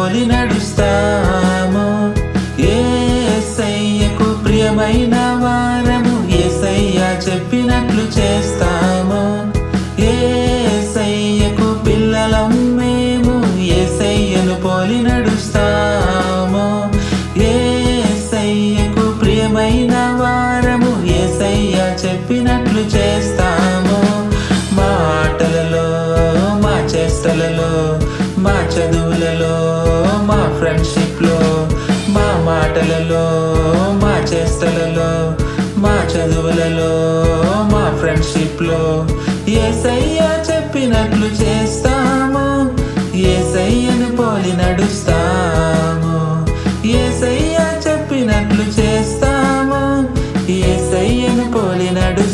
పోలి నడుస్తాము. ఏసయ్యకు ప్రియమైన వారము ఏసయ్య చెప్పినట్లు చేస్తాము. ఏసయ్యకు పిల్లలం మేము ఏసయ్యను పోలి నడుస్తాము. ఏసయ్యకు ప్రియమైన వారము ఏసయ్య చెప్పినట్లు చేస్తాము. మా చదువులలో మా ఫ్రెండ్షిప్లో మా మాటలలో మా చేష్టలలో మా చదువులలో మా ఫ్రెండ్షిప్లో ఏసయ్య చెప్పినట్లు చేస్తాము ఏసయ్యను పోలి నడుస్తాము ఏసయ్య చెప్పినట్లు చేస్తాము ఏసయ్యను పోలి నడుస్తాము.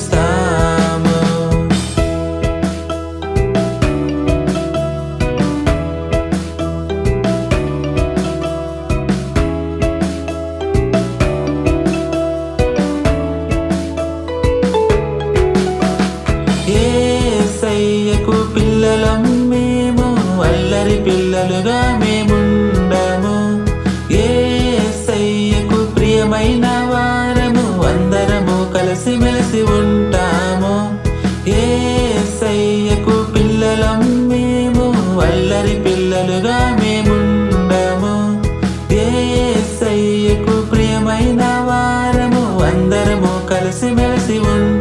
పిల్లలుగా మేముండము. ఏసయ్యకు ప్రియమైన వారము అందరము కలిసి మెలిసి ఉంటాము. ఏసయ్యకు పిల్లలం మేము అల్లరి పిల్లలుగా మేముండము. ఏసయ్యకు ప్రియమైన వారము అందరము కలిసి మెలిసి ఉంటాము